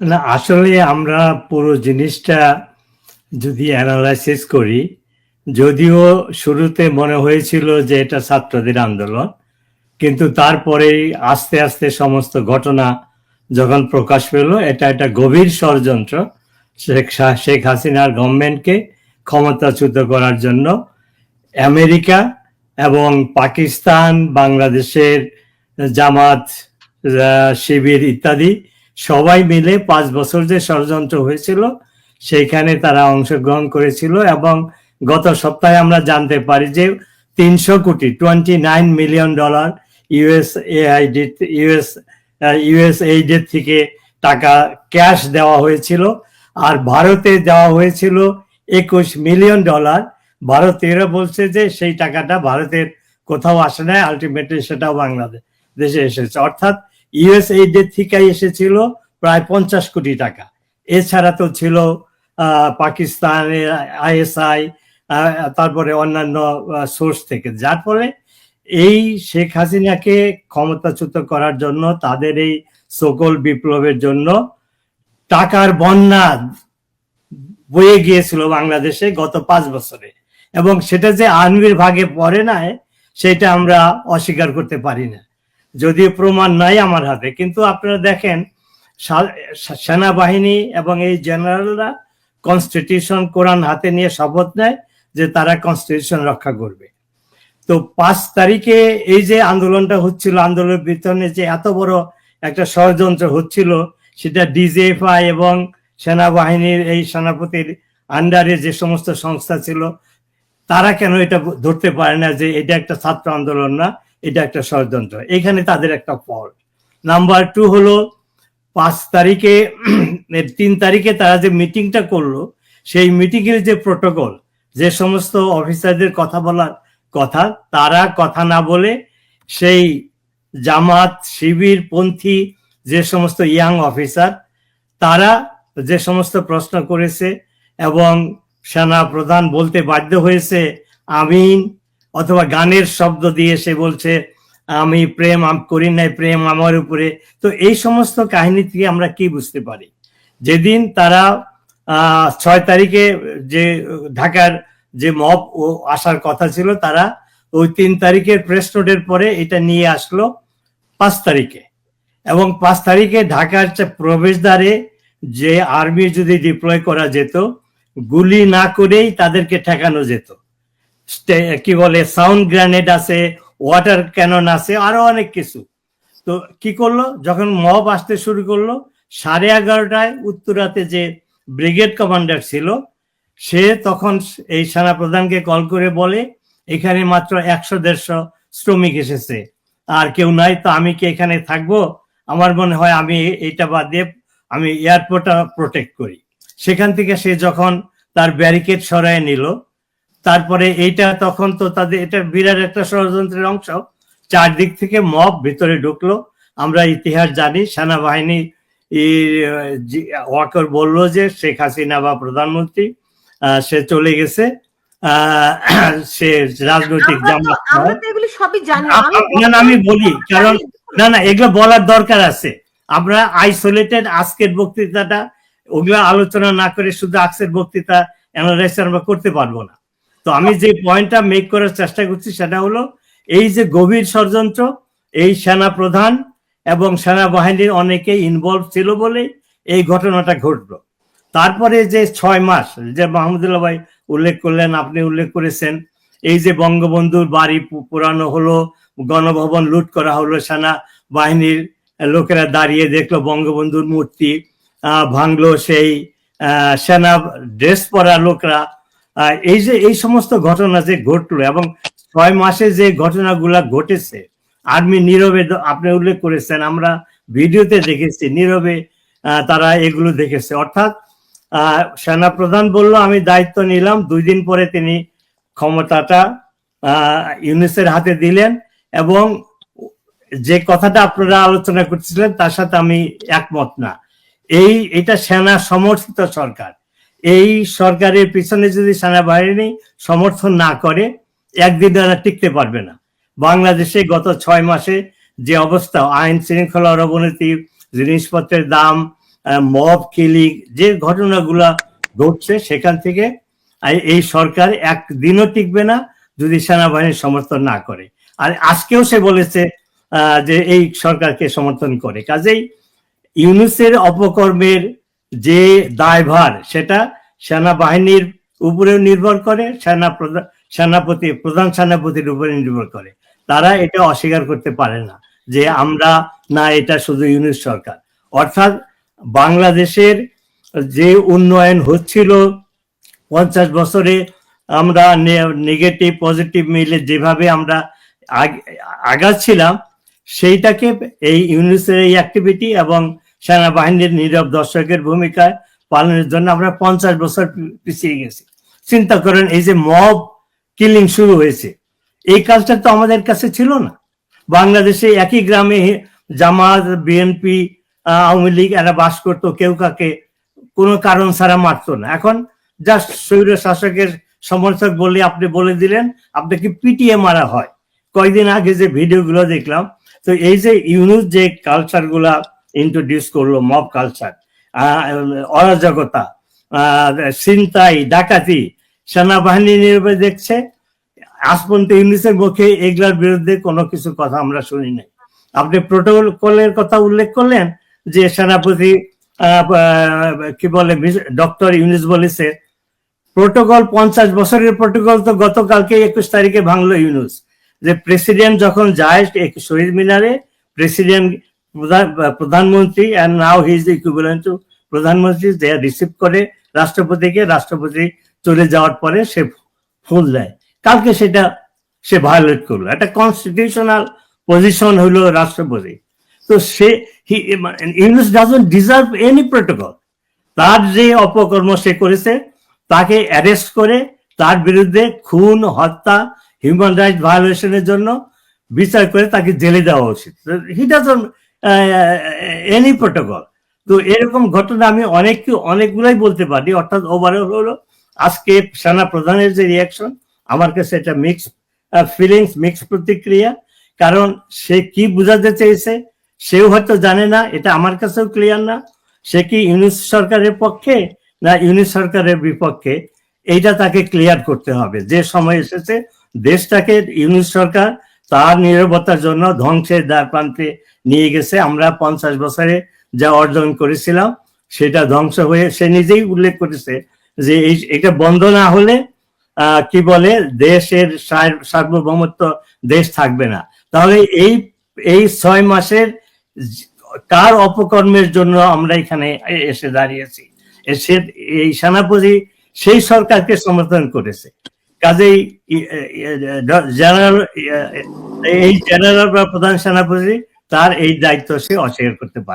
না, আসলে আমরা পুরো জিনিসটা যদি অ্যানালাইসিস করি, যদিও শুরুতে মনে হয়েছিল যে এটা ছাত্রদের আন্দোলন, কিন্তু তারপরেই আস্তে আস্তে সমস্ত ঘটনা যখন প্রকাশ পেল, এটা একটা গভীর ষড়যন্ত্র শেখ শেখ হাসিনার গভর্নমেন্টকে ক্ষমতাচ্যুত করার জন্য আমেরিকা এবং পাকিস্তান, বাংলাদেশের জামাত শিবির ইত্যাদি সবাই মিলে পাঁচ বছর যে ষড়যন্ত্র হয়েছিল, সেইখানে তারা অংশগ্রহণ করেছিল এবং গত সপ্তাহে আমরা জানতে পারি যে তিনশো crore twenty nine million dollar US AID US US এইডের থেকে টাকা ক্যাশ দেওয়া হয়েছিল। আর ভারতে দেওয়া হয়েছিল একুশ মিলিয়ন ডলার ভারতীয়রা বলছে যে সেই টাকাটা ভারতের কোথাও আসে নাই আলটিমেটলি সেটাও বাংলাদেশ, দেশে এসেছে। অর্থাৎ ইউএস এইডের থেকে এসেছিল প্রায় পঞ্চাশ কোটি টাকা। এছাড়া তো ছিল পাকিস্তানের আইএসআই তারপরে অন্যান্য সোর্স থেকে। যার ফলে এই শেখ হাসিনাকে ক্ষমতাচ্যুত করার জন্য, তাদের এই সকল বিপ্লবের জন্য টাকার বন্যা বয়ে গিয়েছিল বাংলাদেশে গত পাঁচ বছরে। এবং সেটা যে আর্মির ভাগে পড়ে নাই, সেটা আমরা অস্বীকার করতে পারি না। যদিও প্রমাণ নাই আমার হাতে, কিন্তু আপনারা দেখেন সেনাবাহিনী এবং এই জেনারেলরা কনস্টিটিউশন কোরআন হাতে নিয়ে শপথ নেয় যে তারা কনস্টিটিউশন রক্ষা করবে। তো পাঁচ তারিখে এই যে আন্দোলনটা হচ্ছিল, আন্দোলনের ভিতরে যে এত বড় একটা ষড়যন্ত্র হচ্ছিল, সেটা ডিজিএফআই এবং সেনাবাহিনীর এই সেনাপতির আন্ডারে যে সমস্ত সংস্থা ছিল, তারা কেন এটা ধরতে পারে না যে এটা একটা ছাত্র আন্দোলন না? এটা একটা ষড়যন্ত্র। এখানে তাদের একটা ফল নাম্বার টু হলো, পাঁচ তারিখে তিন তারিখে তারা যে মিটিংটা করল, সেই মিটিং এর যে প্রোটোকল, যে সমস্ত অফিসারদের কথা বলার কথা, তারা কথা না বলে সেই জামাত, শিবির, পন্থী, যে সমস্ত ইয়াং অফিসার, তারা যে সমস্ত প্রশ্ন করেছে এবং সেনা প্রধান বলতে বাধ্য হয়েছে, আমিন অথবা গানের শব্দ দিয়ে সে বলছে, আমি প্রেম করি নাই প্রেম আমার উপরে। তো এই সমস্ত কাহিনী থেকে আমরা কি বুঝতে পারি? যেদিন তারা ছয় তারিখে যে ঢাকার যে মব ও আসার কথা ছিল, তারা ওই তিন তারিখের প্রেস নোটের পরে এটা নিয়ে আসলো পাঁচ তারিখে। এবং পাঁচ তারিখে ঢাকার প্রবেশদ্বারে যে আর্মি যদি ডিপ্লয় করা যেত, গুলি না করেই তাদেরকে ঠেকানো যেত। কি বলে, সাউন্ড গ্রানেড আছে, ওয়াটার ক্যানন আছে, আরও অনেক কিছু। তো কি করল? যখন মব আসতে শুরু করল, সাড়ে এগারোটায় উত্তরাতে যে ব্রিগেড কমান্ডার ছিল, সে তখন এই সেনা প্রধানকে কল করে বলে, এখানে মাত্র একশো দেড়শো শ্রমিক এসেছে। আর কেউ নাই, তো আমি কি এখানে থাকব? আমার মনে হয় আমি এইটা বাদ দিয়ে আমি এয়ারপোর্টটা প্রোটেক্ট করি। সেখান থেকে সে যখন তার ব্যারিকেড সরায় নিল তারপরে এইটা তখন তো তাদের এটা বিরাট একটা ষড়যন্ত্রের অংশ। চারদিক থেকে মব ভিতরে ঢুকলো। আমরা ইতিহাস জানি সেনাবাহিনী ওয়াকর বলল যে শেখ হাসিনা বা প্রধানমন্ত্রী আহ, সে চলে গেছে। সে রাজনৈতিক আমি বলি কারণ না না এগুলো বলার দরকার আছে। আমরা আইসোলেটেড আজকের বক্তৃতাটা ওগুলো আলোচনা না করে শুধু আজকের বক্তৃতা অ্যানালাইস আমরা করতে পারব না। তো আমি যে পয়েন্টটা মেক করার চেষ্টা করছি সেটা হলো এই যে গভীর ষড়যন্ত্র, এই সেনা প্রধান এবং সেনাবাহিনীর অনেকে ইনভলভ ছিল বলে এই ঘটনাটা ঘটলো। তারপরে যে ছয় মাস, যে মাহমুদুল্লাহ ভাই উল্লেখ করলেন, আপনি উল্লেখ করেছেন, এই যে বঙ্গবন্ধুর বাড়ি পুরানো হলো, গণভবন লুট করা হলো সেনা বাহিনীর লোকেরা দাঁড়িয়ে দেখল, বঙ্গবন্ধুর মূর্তি ভাঙলো সেই সেনা ড্রেস পরা লোকরা এই যে, এই সমস্ত ঘটনা যে ঘটলো এবং ছয় মাসে যে ঘটনাগুলা ঘটেছে, আর্মি নীরবে আপনি উল্লেখ করেছেন, আমরা ভিডিওতে দেখেছি, নীরবে তারা এগুলো দেখেছে। অর্থাৎ সেনা প্রধান বলল, আমি দায়িত্ব নিলাম। দুই দিন পরে তিনি ক্ষমতাটা ইউনিসের হাতে দিলেন এবং যে কথাটা আপনারা আলোচনা করছিলেন, তার সাথে আমি একমত না। এই, এটা সেনা সমর্থিত সরকার। এই সরকারের পিছনে যদি সেনাবাহিনী সমর্থন না করে, একদিন তারা টিকতে পারবে না। বাংলাদেশে গত ছয় মাসে যে অবস্থা, আইন শৃঙ্খলার অবনতি জিনিসপত্রের দাম মব, কিলিং, যে ঘটনাগুলা ঘটছে সেখান থেকে এই- সরকার একদিনও টিকবে না যদি সেনাবাহিনীর সমর্থন না করে। আর আজকেও সে বলেছে যে এই সরকারকে সমর্থন করে। কাজেই ইউনুসের অপকর্মের যে দায়ভার সেটা সেনাবাহিনীর উপরেও নির্ভর করে, সেনা সেনাপতি, প্রধান সেনাপতির উপরে নির্ভর করে। তারা এটা অস্বীকার করতে পারে না যে আমরা না, এটা শুধু ইউনুস সরকার। অর্থাৎ বাংলাদেশের যে উন্নয়ন হচ্ছিল, পঞ্চাশ বছরে আমরা নেগেটিভ, পজিটিভ মিলে যেভাবে আমরা আগ- আগাচ্ছিলাম, সেইটাকে এই ইউনিসের এই অ্যাক্টিভিটি এবং সেনাবাহিনীর নীরব দর্শকের ভূমিকায় পালনের জন্য আমরা পঞ্চাশ বছর পিছিয়ে গেছি। চিন্তা করেন, এই যে মব কিলিং শুরু হয়েছে, এই কাজটা তো আমাদের কাছে ছিল না। বাংলাদেশে একই গ্রামে জামাত বিএনপি আওয়ামী লীগ, এরা বাস করতো, কেউ কাকে কোনো কারণ ছাড়া মারতো না। এখন জাস্ট স্বৈর শাসকের সমর্থক বলে আপনি বলে দিলেন, আপনাকে পিটিয়ে মারা হয়। কয়েকদিন আগে যে ভিডিওগুলো দেখলাম, তো এই যে ইউনুস যে কালচারগুলা ইন্ট্রোডিউস করল মব কালচার অরাজকতা ছিনতাই, ডাকাতি, সেনাবাহিনী নির্ভর দেখছে। আজ পর্যন্ত ইউনিসের মুখে এগুলার বিরুদ্ধে কোনো কিছু কথা আমরা শুনি নাই। আপনি প্রোটোকলের কথা উল্লেখ করলেন যে সেনাপতি কি বলে ডক্টর ইউনিস বলেছে প্রোটোকল পঞ্চাশ বছরের প্রোটোকল তো গতকালকে একুশ তারিখে ভাঙলো ইউনুস। যে প্রেসিডেন্ট যখন যায় শহীদ মিনারে প্রেসিডেন্ট প্রধানমন্ত্রী and now he is equivalent to প্রধানমন্ত্রী রিসিভ করে রাষ্ট্রপতিকে, রাষ্ট্রপতি চলে যাওয়ার পরে সে ফুল দেয়। কালকে সেটা সে ভায়োলেট করল। একটা কনস্টিটিউশনাল পজিশন হলো রাষ্ট্রপতি। তো সে Yunus doesn't deserve any protocol তার যে অপকর্ম সে করেছে, তাকে অ্যারেস্ট করে, তার বিরুদ্ধে খুন, হত্যা হিউম্যান রাইট ভায়োলেশনের জন্য বিচার করে তাকে জেলে দেওয়া উচিত। হি ডাজন এনি প্রোটোকল তো এরকম ঘটনা আমি অনেক অনেকগুলাই বলতে পারি, অর্থাৎ ওভারঅল হলো, আজকে সেনা প্রধানের যে রিয়াকশন আমার কাছে এটা মিক্স ফিলিংস মিক্স প্রতিক্রিয়া। কারণ সে কি বোঝাতে চেয়েছে, সেও হয়তো জানে না, এটা আমার কাছেও ক্লিয়ার না। সে কি ইউনিস সরকারের পক্ষে না ইউনিস সরকারের বিপক্ষে? এইটা তাকে ক্লিয়ার করতে হবে। যে সময় এসেছে, দেশটাকে ইউনিস সরকার তার নিরাপত্তার জন্য ধ্বংসের দ্বার প্রান্তে নিয়ে গেছে। আমরা পঞ্চাশ বছরে যা অর্জন করেছিলাম, সেটা ধ্বংস হয়ে সে নিজেই উল্লেখ করেছে যে এই এটা বন্ধ না হলে কি বলে, দেশের সার্বভৌমত্ব দেশ থাকবে না। তাহলে এই এই ছয় মাসের কার অপকর্মের জন্য আমরা এখানে এসে দাঁড়িয়েছি? এসে এই সেনাপতি সেই সরকারকে সমর্থন করেছে। কাজেই জেনারেল এই জেনারেল বা প্রধান সেনাপতি তার এই দায়িত্ব সে অস্বীকার করতে পারে।